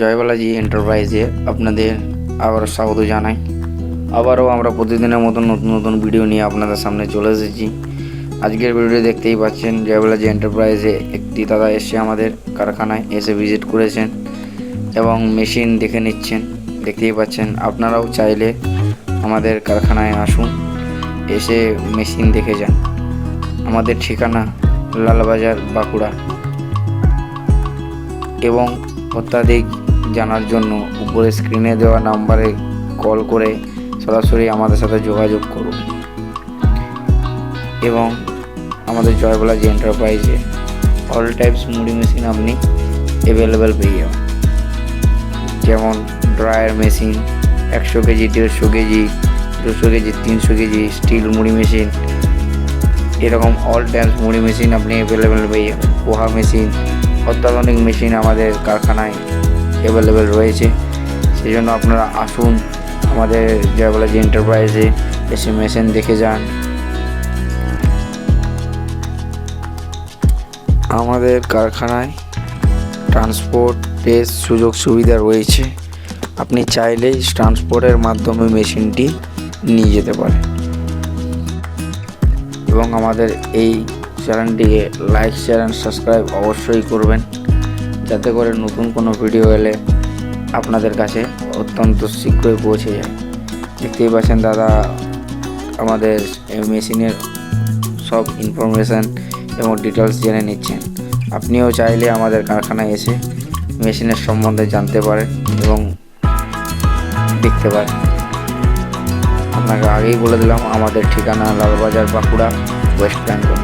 জয়বালাজি এন্টারপ্রাইজে আপনাদের আবার স্বাগত জানাই। আবারও আমরা প্রতিদিনের মতন নতুন নতুন ভিডিও নিয়ে আপনাদের সামনে চলে এসেছি। আজকের ভিডিও দেখতেই পাচ্ছেন জয়বালাজি এন্টারপ্রাইজে একটি দাদা এসে আমাদের কারখানায়, এসে ভিজিট করেছেন এবং মেশিন দেখে নিচ্ছেন। দেখতেই পাচ্ছেন, আপনারাও চাইলে আমাদের কারখানায় আসুন, এসে মেশিন দেখে যান। আমাদের ঠিকানা লালবাজার বাঁকুড়া। এবং অত্যাধিক জানার জন্য উপরে স্ক্রিনে দেওয়া নাম্বারে কল করে সরাসরি আমাদের সাথে যোগাযোগ করুন। এবং আমাদের জয়বালাজি এন্টারপ্রাইজে অল টাইপস মুড়ি মেশিন আপনি অ্যাভেলেবেল পেয়ে যাবেন। যেমন ড্রায়ার মেশিন একশো কেজি, দেড়শো কেজি, দুশো কেজি, তিনশো কেজি স্টিল মুড়ি মেশিন এরকম অল টাইপস মুড়ি মেশিন আপনি অ্যাভেলেবেল পেয়ে যাবেন। পোহা মেশিন অত্যাধুনিক মেশিন আমাদের কারখানায় অ্যাভেলেবেল রয়েছে। সেই জন্য আপনারা আসুন আমাদের জয়বালাজি এন্টারপ্রাইজে এসে মেশিন দেখে যান। আমাদের কারখানায় ট্রান্সপোর্ট বেশ সুযোগ সুবিধা রয়েছে। আপনি চাইলেই ট্রান্সপোর্টের মাধ্যমে মেশিনটি নিয়ে যেতে পারেন। এবং আমাদের এই চ্যানেলটিকে লাইক শেয়ার অ্যান্ড সাবস্ক্রাইব অবশ্যই করবেন। যাতে করে নতুন কোনো ভিডিও এলে আপনাদের কাছে অত্যন্ত শীঘ্রই পৌঁছে যায়। দেখতেই পাচ্ছেন দাদা, আমাদের মেশিনের সব ইনফরমেশান এবং ডিটেলস জেনে নিচ্ছেন। আপনিও চাইলে আমাদের কারখানায় এসে মেশিনের সম্বন্ধে জানতে পারেন এবং দেখতে পারেন। আপনাকে আগেই বলে দিলাম, আমাদের ঠিকানা লালবাজার বাঁকুড়া ওয়েস্ট বেঙ্গল